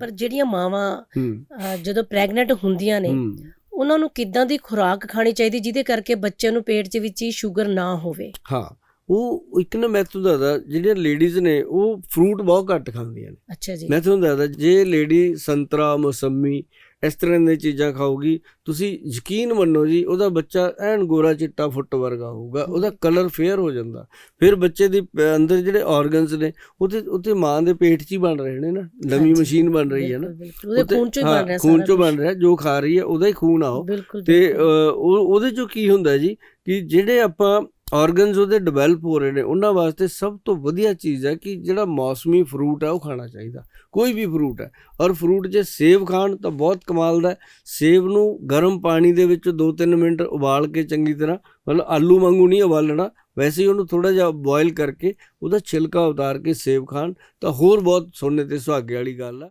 ਪਰ ਜਿਹੜੀਆਂ ਮਾਵਾਂ ਜਦੋਂ ਪ੍ਰੈਗਨੈਂਟ ਹੁੰਦੀਆਂ ਨੇ ਉਹਨਾਂ ਨੂੰ ਕਿੱਦਾਂ ਦੀ ਖੁਰਾਕ ਖਾਣੀ ਚਾਹੀਦੀ ਜਿਹਦੇ ਕਰਕੇ ਬੱਚੇ ਨੂੰ ਪੇਟ 'ਚ ਵਿੱਚ ਹੀ ਸ਼ੂਗਰ ਨਾ ਹੋਵੇ? ਹਾਂ। ਉਹ ਇੱਕ ਨਾ ਮੈਂ ਤੁਹਾਨੂੰ ਦੱਸਦਾ ਜਿਹੜੀਆਂ ਲੇਡੀਜ਼ ਨੇ ਉਹ ਫਰੂਟ ਬਹੁਤ ਘੱਟ ਖਾਂਦੀਆਂ ਨੇ। ਅੱਛਾ ਜੀ। ਮੈਂ ਤੁਹਾਨੂੰ ਦੱਸਦਾ ਜੇ ਲੇਡੀ ਸੰਤਰਾ ਮੌਸਮੀ ਇਸ ਤਰ੍ਹਾਂ ਦੀਆਂ ਚੀਜ਼ਾਂ ਖਾਊਗੀ ਤੁਸੀਂ ਯਕੀਨ ਮੰਨੋ ਜੀ ਉਹਦਾ ਬੱਚਾ ਐਨ ਗੋਰਾ ਚਿੱਟਾ ਫੁੱਟ ਵਰਗਾ ਹੋਊਗਾ ਉਹਦਾ ਕਲਰ ਫੇਅਰ ਹੋ ਜਾਂਦਾ। ਫਿਰ ਬੱਚੇ ਦੀ ਅੰਦਰ ਜਿਹੜੇ ਆਰਗਨਸ ਨੇ ਉਹਦੇ ਉੱਤੇ ਮਾਂ ਦੇ ਪੇਟ 'ਚ ਹੀ ਬਣ ਰਹੇ ਨੇ ਨਾ ਨਵੀਂ ਮਸ਼ੀਨ ਬਣ ਰਹੀ ਹੈ ਨਾ। ਉਹਦੇ ਖੂਨ 'ਚੋਂ ਹੀ ਬਣ ਰਿਹਾ ਖੂਨ ਚੋਂ। ਬਣ ਰਿਹਾ ਜੋ ਖਾ ਰਹੀ ਹੈ ਉਹਦਾ ਹੀ ਖੂਨ ਆ ਉਹ। ਬਿਲਕੁਲ ਤੇ ਉਹਦੇ ਚੋਂ ਕੀ ਹੁੰਦਾ ਜੀ ਕਿ ਜਿਹੜੇ ਆਪਾਂ ਆਰਗਨਸ ਉਹਦੇ ਡਿਵੈਲਪ ਹੋ ਰਹੇ ਨੇ, ਉਹਨਾਂ ਵਾਸਤੇ ਸਭ ਤੋਂ ਵਧੀਆ ਚੀਜ਼ ਹੈ ਕਿ ਜਿਹੜਾ ਮੌਸਮੀ ਫਰੂਟ ਹੈ ਉਹ ਖਾਣਾ ਚਾਹੀਦਾ, ਕੋਈ ਵੀ ਫਰੂਟ ਹੈ, ਔਰ ਫਰੂਟ ਜੇ ਸੇਬ ਖਾਣ ਤਾਂ ਬਹੁਤ ਕਮਾਲ ਦਾ ਸੇਬ ਨੂੰ ਗਰਮ ਪਾਣੀ ਦੇ ਵਿੱਚ 2-3 ਮਿੰਟ ਉਬਾਲ ਕੇ ਚੰਗੀ ਤਰ੍ਹਾਂ, ਮਤਲਬ ਆਲੂ ਵਾਂਗੂ ਨਹੀਂ ਉਬਾਲਣਾ, ਵੈਸੇ ਹੀ ਉਹਨੂੰ ਥੋੜਾ ਜਿਹਾ ਬੋਇਲ ਕਰਕੇ ਉਹਦਾ ਛਿਲਕਾ ਉਤਾਰ ਕੇ ਸੇਬ ਖਾਣ, ਤਾਂ ਹੋਰ ਬਹੁਤ ਸੋਨੇ ਤੇ ਸੁਹਾਗੇ ਵਾਲੀ ਗੱਲ ਹੈ।